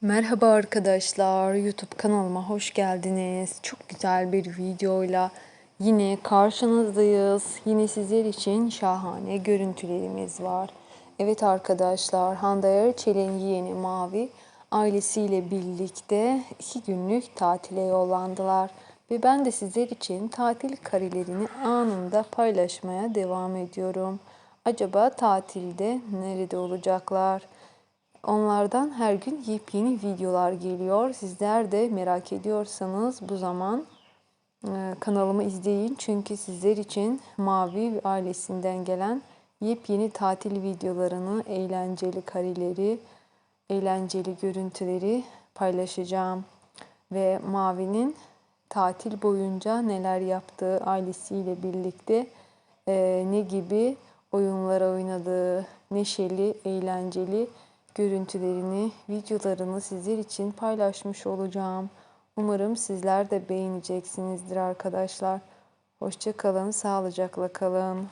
Merhaba arkadaşlar, YouTube kanalıma hoş geldiniz. Çok güzel bir videoyla yine karşınızdayız. Yine sizler için şahane görüntülerimiz var. Evet arkadaşlar, Hande Erçel'in yeğeni Mavi ailesiyle birlikte iki günlük tatile yollandılar. Ve ben de sizler için tatil karelerini anında paylaşmaya devam ediyorum. Acaba tatilde nerede olacaklar? Onlardan her gün yepyeni videolar geliyor. Sizler de merak ediyorsanız bu zaman e, kanalımı izleyin. Çünkü sizler için Mavi ve ailesinden gelen yepyeni tatil videolarını, eğlenceli kareleri, eğlenceli görüntüleri paylaşacağım. Ve Mavi'nin tatil boyunca neler yaptığı ailesiyle birlikte e, ne gibi oyunlar oynadığı, neşeli, eğlenceli görüntülerini, videolarını sizler için paylaşmış olacağım. Umarım sizler de beğeneceksinizdir arkadaşlar. Hoşça kalın, sağlıcakla kalın.